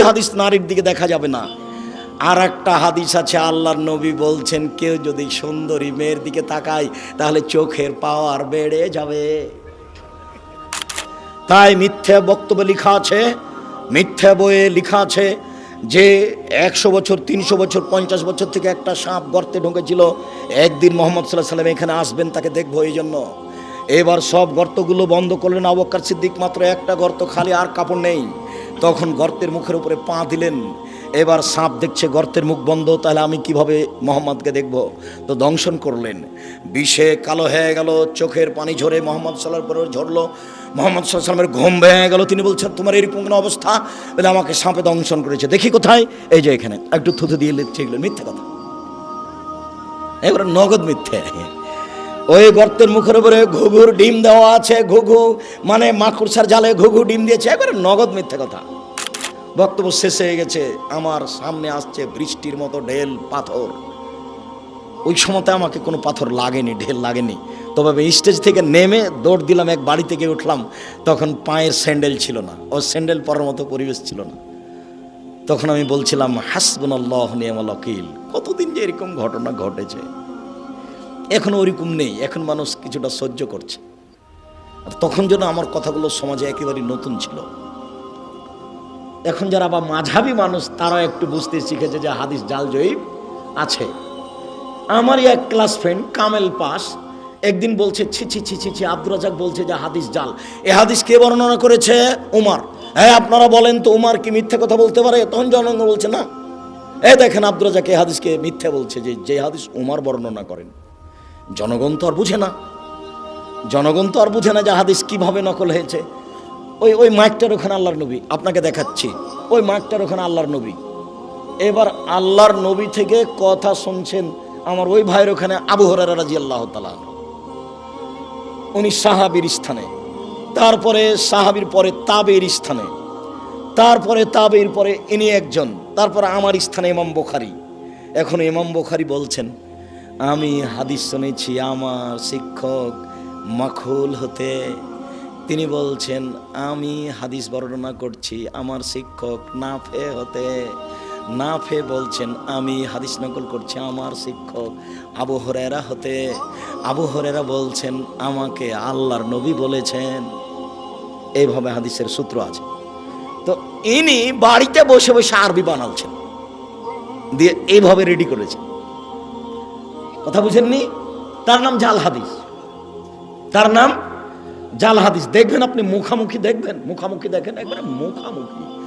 হাদিস নারীর দিকে দেখা যাবে না। আর একটা হাদিস আছে, আল্লাহর নবী বলছেন, কেউ যদি সুন্দরী মেয়ের দিকে তাকায়, তাহলে চোখের পাওয়ার বেড়ে যাবে। তাই মিথ্যা বক্তব্য লেখা আছে, মিথ্যা বইয়ে লেখা আছে যে, একশো বছর, তিনশো বছর, পঞ্চাশ বছর থেকে একটা সাপ গর্তে ঢুকেছিল। একদিন মোহাম্মদ সাল্লাহ সাল্লাম এখানে আসবেন, তাকে দেখব এই জন্য। এবার সব গর্তগুলো বন্ধ করলেন আবক্কার সিদ্দিক, মাত্র একটা গর্ত খালি আর কাপড় নেই। তখন গর্তের মুখের উপরে পা দিলেন। এবার সাপ দেখছে গর্তের মুখ বন্ধ, তাহলে আমি কীভাবে মোহাম্মদকে দেখব? তো দংশন করলেন। বিষে কালো হয়ে গেল, চোখের পানি ঝরে মোহাম্মদ সাল্লার পরে ঝরলো। মোহাম্মদ সাল্লামের ঘুম ভেঙে গেল, তিনি বলছেন, তোমার এরকম কোনো অবস্থা? বলে আমাকে সাপে দংশন করেছে। দেখি কোথায়? এই যে এখানে। একটু থুতু দিয়ে লিখছে এগুলো মিথ্যে কথা। এবার নগদ মিথ্যে। ওই গর্তের মুখের উপরে ঘুঘুর ডিম দেওয়া আছে, ঘুঘু। মানে মাকড়সার জালে ঘুঘু ডিম দিয়েছে। একবারে নগদ মিথ্যে কথা। বক্তব্য শেষ হয়ে গেছে। আমার সামনে আসছে বৃষ্টির মতো ঢেল পাথর। ওই সময়তে আমাকে কোনো পাথর লাগেনি, ঢেল লাগেনি। তবে স্টেজ থেকে নেমে দৌড় দিলাম, এক বাড়ি থেকে উঠলাম। তখন পায়ের স্যান্ডেল ছিল না। ও স্যান্ডেল পরার মতো পরিবেশ ছিল না। তখন আমি বলছিলাম হাসবুন আল্লাহ অকিল কতদিন যে এরকম ঘটনা ঘটেছে। এখন ওরকম নেই, এখন মানুষ কিছুটা সহ্য করছে। আর তখন যেন আমার কথাগুলো সমাজে একেবারে নতুন ছিল। এখন যারা আবার মাঝাবি মানুষ তারা একটু বুঝতে শিখেছে যে হাদিস জাল জয়ীব আছে। আমারই এক ক্লাস ফ্রেন্ড, কামেল পাস, একদিন বলছে, ছি ছি ছি ছি ছি, আব্দুর রাজাক বলছে যে হাদিস জাল। এ হাদিস কে বর্ণনা করেছে? উমার। হ্যাঁ আপনারা বলেন তো উমার কি মিথ্যে কথা বলতে পারে? তখন জনগণ বলছে, না। এ দেখেন আব্দুর রাজাক এ হাদিসকে মিথ্যে বলছে যে যে হাদিস উমার বর্ণনা করেন। জনগণ তো আর বুঝে না। জনগণ তো আর বুঝে না যে হাদিস কীভাবে নকল হয়েছে। ওই ওই মাইকটার ওখানে আল্লাহর নবী, আপনাকে দেখাচ্ছি। ওই মাইকটার ওখানে আল্লাহর নবী। এবার আল্লাহর নবী থেকে কথা শুনছেন আমার ওই ভাইয়ের ওখানে আবু হরারা রাজি আল্লাহ তালা উনি সাহাবির স্থানে। তারপরে সাহাবির পরে তাবের স্থানে। তারপরে তাবের পরে ইনি একজন। তারপরে আমার স্থানে ইমাম বোখারি। এখন ইমাম বোখারি বলছেন আমি হাদিস শুনেছি, আমার শিক্ষক মাখুল হতে। তিনি বলছেন, আমি হাদিস বর্ণনা করছি, আমার শিক্ষক নাফে হতে। নাফে বলছেন, আমি হাদিস নকল করছি, আমার শিক্ষক আবু হরেরা হতে। আবু হরেরা বলছেন, আমাকে আল্লাহর নবী বলেছেন। এইভাবে হাদিসের সূত্র আছে। তো ইনি বাড়িতে বসে বসে আরবি বানাচ্ছেন দিয়ে এইভাবে রেডি করেছেন। কথা বুঝেননি? তার নাম জাল হাদিস। তার নাম জাল হাদিস। দেখবেন আপনি মুখামুখি দেখবেন? মুখামুখি দেখেন? একবারে মুখামুখি।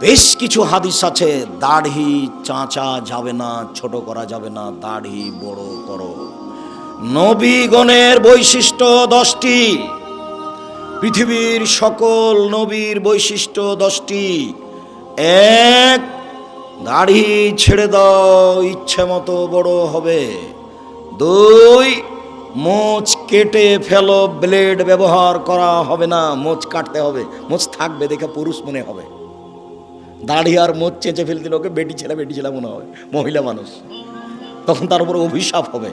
বেশ কিছু হাদিস আছে। দাড়ি চাঁচা যাবে না, ছোট করা যাবে না, দাড়ি বড় করো। নবীগণের বৈশিষ্ট্য দশটি। পৃথিবীর সকল নবীর বৈশিষ্ট্য দশটি। এক দাড়ি ছেড়ে দাও, ইচ্ছে মতো বড় হবে। দুই, মোচ কেটে ফেলো, ব্লেড ব্যবহার করা হবে না, মোচ কাটতে হবে, মোচ থাকবে দেখে পুরুষ মনে হবে। দাড়ি আর মোচ চেঁচে ফেল দিলে ওকে বেটি ছেলে বেটি ছেলে মনে হবে, মহিলা মানুষ। তখন তার উপরে অভিশাপ হবে।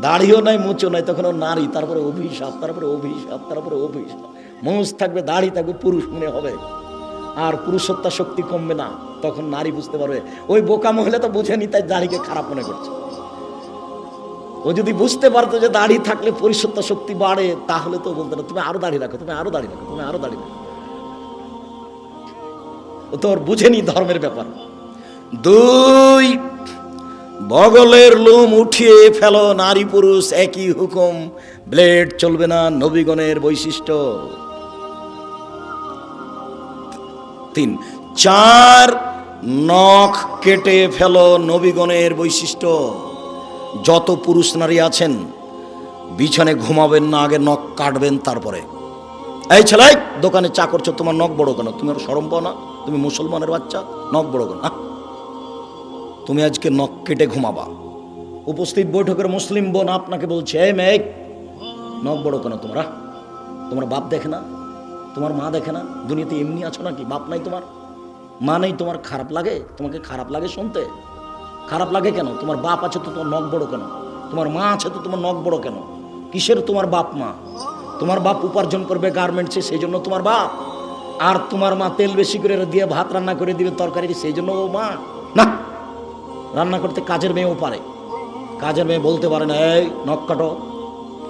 দাড়িও নাই, মোচও নাই, তখন নারী তারপরে অভিশাপ তারপরে অভিশাপ তারপরে অভিশাপ। মোচ থাকবে, দাড়ি থাকবে, পুরুষ মনে হবে। আর পুরুষত্বা শক্তি কমবে না, তখন নারী বুঝতে পারবে। ওই বোকা মহিলা তো বুঝেনি, তাই দাড়িকে খারাপ মনে করছে। ও যদি বুঝতে পারতো যে দাড়ি থাকলে পরিশুদ্ধ শক্তি বাড়ে, তাহলে তো বলতো না, তুমি আরও দাড়ি রাখো, তুমি আরও দাড়ি রাখো, তুমি আরও দাড়ি রাখো। ও তো ওর বুঝেনি ধর্মের ব্যাপার। দুই, বগলের লোম উঠিয়ে ফেলো, নারী পুরুষ একই হুকুম, ব্লেড চলবে না নবীগণের বৈশিষ্ট্য। তিন। চার নখ কেটে ফেলো নবীগণের বৈশিষ্ট্য। যত পুরুষ নারী আছেন, বিছানে ঘুমাবেন না, আগে নখ কাটবেন তারপরে। এই ছেলে, দোকানে চা করছ, তোমার নখ বড় কেন? তুমি আর সরম পাও না? তুমি মুসলমানের বাচ্চা, নখ বড় কেন? তুমি আজকে নখ কেটে ঘুমাবা। উপস্থিত বৈঠকের মুসলিম বোন আপনাকে বলছে, এই মেঘ নখ বড় কেন তোমরা? তোমার বাপ দেখে না? তোমার মা দেখে না? দুনিয়াতে এমনি আছো নাকি? বাপ নাই তোমার? মা নেই, তোমার খারাপ লাগে? তোমাকে খারাপ লাগে শুনতে? খারাপ লাগে কেন? তোমার বাপ আছে তো তোমার নখ বড় কেন? তোমার মা আছে তো তোমার নখ বড় কেন? কিসের তোমার বাপ মা? তোমার বাপ উপার্জন করবে গার্মেন্টসে সেই জন্য তোমার বাপ। আর তোমার মা তেল বেশি করে দিয়ে ভাত রান্না করে দিবে তরকারি, সেই জন্য ও মা। না! রান্না করতে কাজের মেয়েও পারে। কাজের মেয়ে বলতে পারে না, এই, নখ কাটো।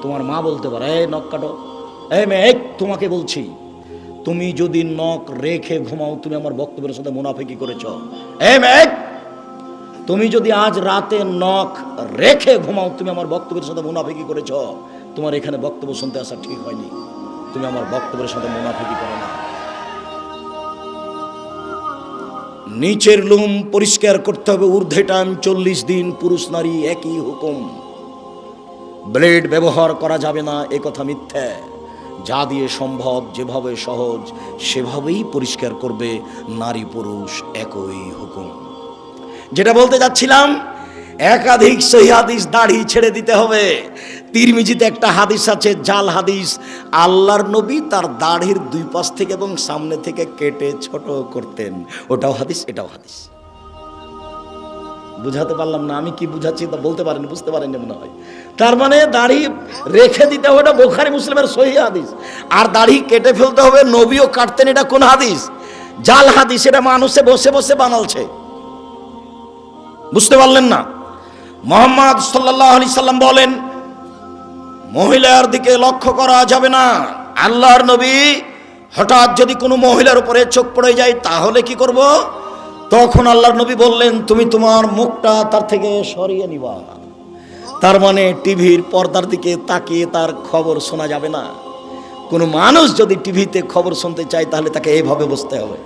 তোমার মা বলতে পারে, এই, নখ কাটো। এই মেয়ে তোমাকে বলছি। তুমি যদি নখ রেখে ঘুমাও, তুমি আমার বক্তব্যের সাথে মুনাফিকি করেছ। তুমি যদি আজ রাতে নখ রেখে ঘুমাও, তুমি আমার বক্তব্যের সাথে মুনাফিকি করেছ। তোমার এখানে বক্তব্য শুনতে আসা ঠিক হয়নি। তুমি আমার বক্তব্যের সাথে মুনাফিকি করো না। নিচের লুম পরিষ্কার করতে হবে, ঊর্ধ্বে টান চল্লিশ দিন পুরুষ নারী একই হুকুম। ব্লেড ব্যবহার করা যাবে না, এ কথা মিথ্যে। যা দিয়ে সম্ভব, যেভাবে সহজ, সেভাবেই পরিষ্কার করবে নারী পুরুষ একই হুকুম। যেটা বলতে যাচ্ছিলাম, একাধিক সহি হাদিস দাড়ি ছেড়ে দিতে হবে। তিরমিজিতে একটা হাদিস আছে, জাল হাদিস, আল্লাহর নবী তার দাড়ির দুই পাশ থেকে এবং সামনে থেকে কেটে ছোট করতেন। ওটাও হাদিস, এটাও হাদিস। বুঝাতে পারলাম না, আমি কি বুঝাচ্ছি তা বলতে পারেনি, বুঝতে পারেনি মনে হয়। তার মানে দাড়ি রেখে দিতে হবে, এটা বোখারি মুসলিমের সহি হাদিস। আর দাড়ি কেটে ফেলতে হবে, নবীও কাটতেন, এটা কোন হাদিস? জাল হাদিস, এটা মানুষে বসে বসে বানালছে। বুঝতে পারলেন না? মোহাম্মদ সাল্লাহ আলি সাল্লাম বলেন, মহিলার দিকে লক্ষ্য করা যাবে না। আল্লাহর নবী হঠাৎ যদি কোনো মহিলার উপরে চোখ পড়ে যায়, তাহলে কি করব? তখন আল্লাহর নবী বললেন, তুমি তোমার মুখটা তার থেকে সরিয়ে নিবা। তার মানে টিভির পর্দার দিকে তাকিয়ে তার খবর শোনা যাবে না। কোনো মানুষ যদি টিভিতে খবর শুনতে চায়, তাহলে তাকে এইভাবে বসতে হবে।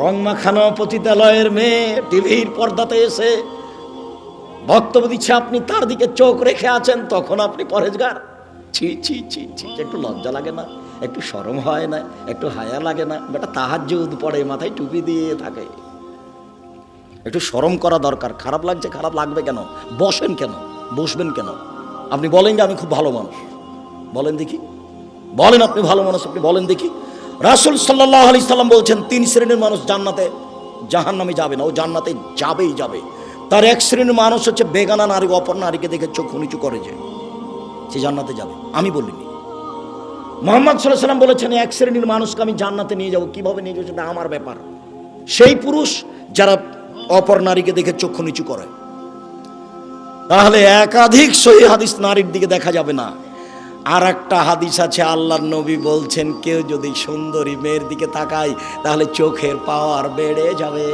রং মাখানো পতিতালয়ের মেয়ে টিভির পর্দাতে এসে বক্তব্য দিচ্ছে, আপনি তার দিকে চোখ রেখে আছেন, তখন আপনি পরেজগার ছি ছি ছি ছি, একটু লজ্জা লাগে না? একটু সরম হয় না, একটু হায়া লাগে না, বেটা তাহার যুদ পড়ে, মাথায় টুপি দিয়ে থাকে। একটু সরম করা দরকার, খারাপ লাগছে, খারাপ লাগবে কেন? বসেন কেন? বসবেন কেন? আপনি বলেন যে আমি খুব ভালো মানুষ। বলেন দেখি। বলেন আপনি ভালো মানুষ, আপনি বলেন দেখি। রাসুল সাল্লাহ আলি সাল্লাম বলছেন, তিন শ্রেণির মানুষ জান্নাতে জাহান নামে যাবে না, ও জান্নাতে যাবেই যাবে। তার এক শ্রেণির মানুষ হচ্ছে বেগানা নারী, অপর নারীকে দেখে চোখ নিচু করে যে, সে জান্নাতে যাবে। আমি বলিনি। মোহাম্মদ সাল্লাহ সাল্লাম বলেছেন, এক শ্রেণির মানুষকে আমি জান্নাতে নিয়ে যাব। কীভাবে নিয়ে যাব সেটা আমার ব্যাপার। সেই পুরুষ যারা অপর নারীকে দেখে চক্ষু নিচু করে, তাহলে একাধিক সহি হাদিস নারীর দিকে দেখা যাবে না। আর একটা হাদিস আছে, আল্লাহর নবী বলছেন, কেউ যদি সুন্দরী মেয়ের দিকে তাকায়, তাহলে চোখের পাওয়ার বেড়ে যাবে।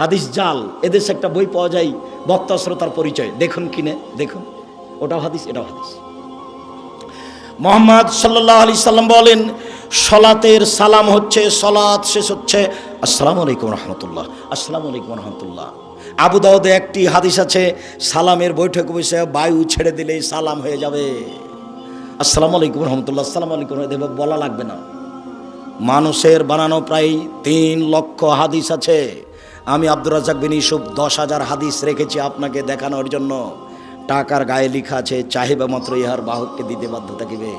হাদিস জাল, এদেশে একটা বই পাওয়া যায় বক্তা শ্রোতার পরিচয়। দেখুন কিনে, দেখুন। ওটাও হাদিস, এটাও হাদিস। মোহাম্মদ সাল্লাহ আলি সাল্লাম বলেন, সলাতের সালাম হচ্ছে, সলাৎ শেষ হচ্ছে। আসসালামু আলাইকুম রহমতুল্লাহ, আসসালামু আলাইকুম রহমতুল্লাহ। আবু দাউদে একটি হাদিস আছে, সালামের বৈঠক বসে বায়ু ছেড়ে দিলেই সালাম হয়ে যাবে। আসসালামু আলাইকুম রহমতুল্লাহ, আসসালামু আলাইকুম এভাবে বলা লাগবে না। মানুষের বানানো প্রায় তিন লক্ষ হাদিস আছে। আমি আব্দুর রাজাক বিন ইসুফ দশ হাজার হাদিস রেখেছি আপনাকে দেখানোর জন্য। টাকার গায়ে লেখা আছে, চাহিবা মাত্র ইহার বাহককে দিতে বাধ্য থাকিবে।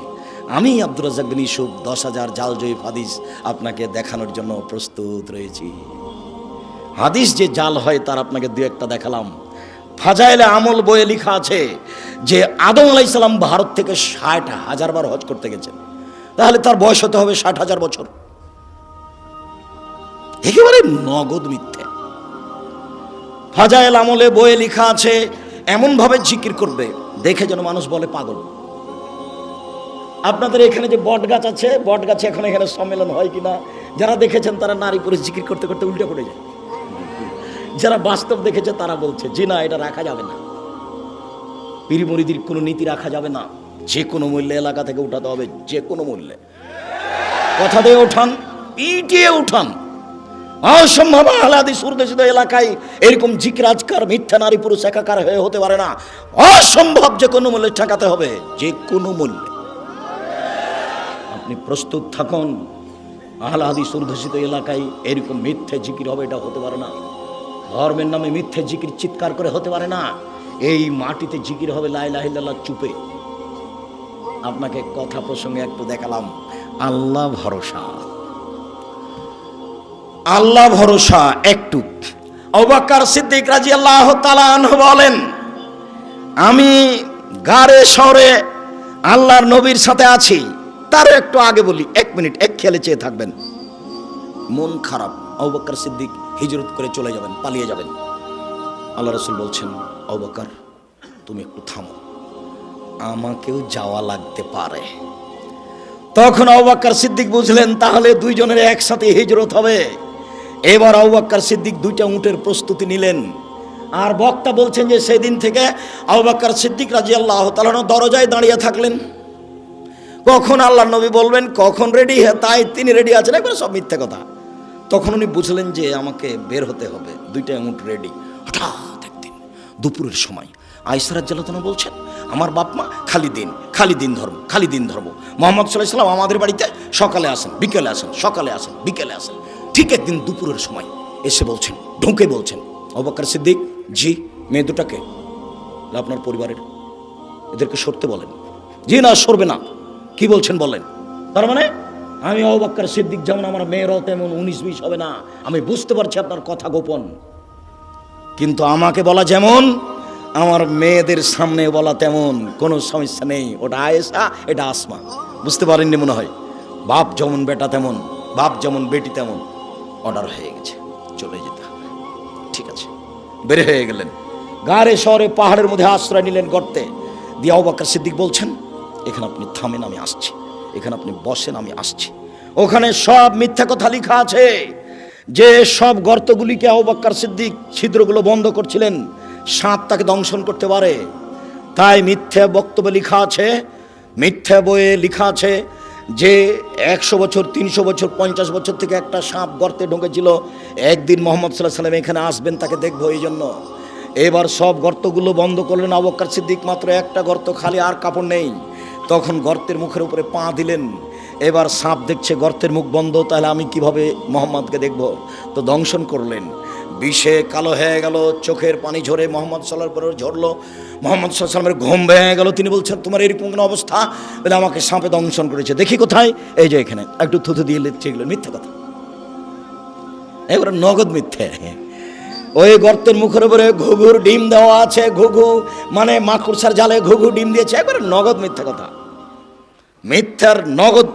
আমি আব্দুর রাজাক ইসুফ দশ হাজার জাল জয়ীফ হাদিস আপনাকে দেখানোর জন্য প্রস্তুত রয়েছি। হাদিস যে জাল হয়, তার আপনাকে দু একটা দেখালাম। ফাজাইলে আমল বইয়ে লেখা আছে যে, আদম আলাইসাল্লাম ভারত থেকে ষাট হাজার বার হজ করতে গেছেন। তাহলে তার বয়স হতে হবে ষাট হাজার বছর। একেবারে নগদ মিথ্যে। ফাজাইল আমলে বইয়ে লেখা আছে এমনভাবে জিকির করবে, দেখে যেন মানুষ বলে পাগল। আপনাদের এখানে যে বট গাছ আছে বট গাছে এখন এখানে সম্মেলন হয় কিনা, যারা দেখেছেন তারা নারী পুরুষ জিকির করতে করতে উল্টে পড়ে যায়। যারা বাস্তব দেখেছে তারা বলছে যে না, এটা রাখা যাবে না। পিরিমরিদির কোনো নীতি রাখা যাবে না। যে কোনো মূল্যে এলাকা থেকে উঠাতে হবে, যে কোনো মূল্যে। কথা দিয়ে উঠান, পিটিয়ে উঠান। অসম্ভব আহ্লাদি সুরদেশিত এলাকায় এরকম জিকরাজকার, মিথ্যা নারী পুরুষ একাকার হয়ে হতে পারে না। অসম্ভব যে কোনো মূল্যে ঠেকাতে হবে, যে কোনো মূল্যে। আপনি প্রস্তুত থাকুন, আহ্লাদি সুরদূষিত এলাকায় এরকম মিথ্যে জিকির হবে, এটা হতে পারে না। ধর্মের নামে মিথ্যে জিকির চিৎকার করে হতে পারে না। এই মাটিতে জিকির হবে লাই লাহিল্লাহ চুপে। আপনাকে কথা প্রসঙ্গে একটু দেখালাম। আল্লাহ ভরসা। আল্লাহ ভরসা একটু অবাক্কার সিদ্দিক রাজি আল্লাহ বলেন, আমি গাড়ে শহরে আল্লাহর নবীর সাথে আছি। তার একটু আগে বলি, এক মিনিট, এক খেয়ালে চেয়ে থাকবেন। মন খারাপ অবকার সিদ্দিক হিজরত করে চলে যাবেন, পালিয়ে যাবেন। আল্লাহ রসুল বলছেন অবকার তুমি একটু থামো। আমাকেও যাওয়া লাগতে পারে। তখন আবাক্কার সিদ্দিক বুঝলেন, তাহলে দুইজনের একসাথে হিজরত হবে। এবার আবাক্কার সিদ্দিক দুইটা উটের প্রস্তুতি নিলেন। আর বক্তা বলছেন যে সেদিন থেকে আবাক্কার সিদ্দিক রাজি আল্লাহ তালানো দরজায় দাঁড়িয়ে থাকলেন। কখন আল্লাহ নবী বলবেন, কখন রেডি হ্যাঁ তাই তিনি রেডি আছেন। একবার সব মিথ্যে কথা। তখন উনি বুঝলেন যে আমাকে বের হতে হবে। দুইটা উট রেডি হঠাৎ একদিন দুপুরের সময় আইসারাত জালাতনা বলছেন, আমার বাপ মা খালি দিন খালি দিন ধর্ম, খালি দিন ধর্ম। মোহাম্মদ সাল্লাহ সাল্লাম আমাদের বাড়িতে সকালে আসেন, বিকেলে আসেন, সকালে আসেন, বিকেলে আসেন। ঠিক একদিন দুপুরের সময় এসে বলছেন, ঢুকে বলছেন, অবাক্কার সিদ্দিক, জি, মেয়ে দুটাকে, আপনার পরিবারের, এদেরকে সরতে বলেন। জি না, সরবে না। কি বলছেন বলেন। তার মানে আমি অবাক্কার সিদ্দিক, যেমন আমার মেয়েরাও তেমন উনিশ বিশ হবে না, আমি বুঝতে পারছি আপনার কথা গোপন। কিন্তু আমাকে বলা যেমন, আমার মেয়েদের সামনে বলা তেমন কোনো সমস্যা নেই। ওটা আয়েসা এটা আসমা। বুঝতে পারেননি মনে হয়? বাপ যেমন বেটা তেমন, বাপ যেমন বেটি তেমন। অর্ডার হয়ে গেছে। চলে যেতে হবে। ঠিক আছে। বের হয়ে গেলেন। গাড়ে শহরে পাহাড়ের মধ্যে আশ্রয় নিলেন গর্তে। দিয়ে অবাক্কার সিদ্দিক বলছেন, এখানে আপনি থামেন, আমি আসছি। এখানে আপনি বসেন, আমি আসছি। ওখানে সব মিথ্যা কথা লেখা আছে। যে সব গর্তগুলিকে আবাক্কার সিদ্দিক ছিদ্রগুলো বন্ধ করছিলেন, সাঁত তাকে দংশন করতে পারে। তাই মিথ্যা বক্তব্য লেখা আছে, মিথ্যা বইয়ে লেখা আছে যে একশো বছর, তিনশো বছর, পঞ্চাশ বছর থেকে একটা সাপ গর্তে ঢুকেছিল, একদিন মোহাম্মদ সাল্লাহ সাল্লাম এখানে আসবেন, তাকে দেখব এই জন্য। এবার সব গর্তগুলো বন্ধ করলেন আবক্কার সিদ্দিক, মাত্র একটা গর্ত খালি আর কাপড় নেই। তখন গর্তের মুখের উপরে পা দিলেন। এবার সাপ দেখছে, গর্তের মুখ বন্ধ, তাহলে আমি কীভাবে মোহাম্মদকে দেখব? তো দংশন করলেন। বিষে কালো হয়ে গেল, চোখের পানি ঝরে মোহাম্মদ সাল্লার পরে ঝরলো। মোহাম্মদ সাল্লামের ঘুম ভেঙে গেল, তিনি বলছেন, তোমার এরকম কোনো অবস্থা? বলে, আমাকে সাপে দংশন করেছে। দেখি কোথায়? এই যে এখানে, একটু থুথু দিয়ে লিখছে এগুলো, মিথ্যা কথা। এবার নগদ মিথ্যে। ওই গর্তের মুখের উপরে ঘুঘুর ডিম দেওয়া আছে, ঘুঘু মানে মাকুড়সার জালে ঘুঘু ডিম দিয়েছে, একবার নগদ মিথ্যা কথা। মিথ্যার নগদ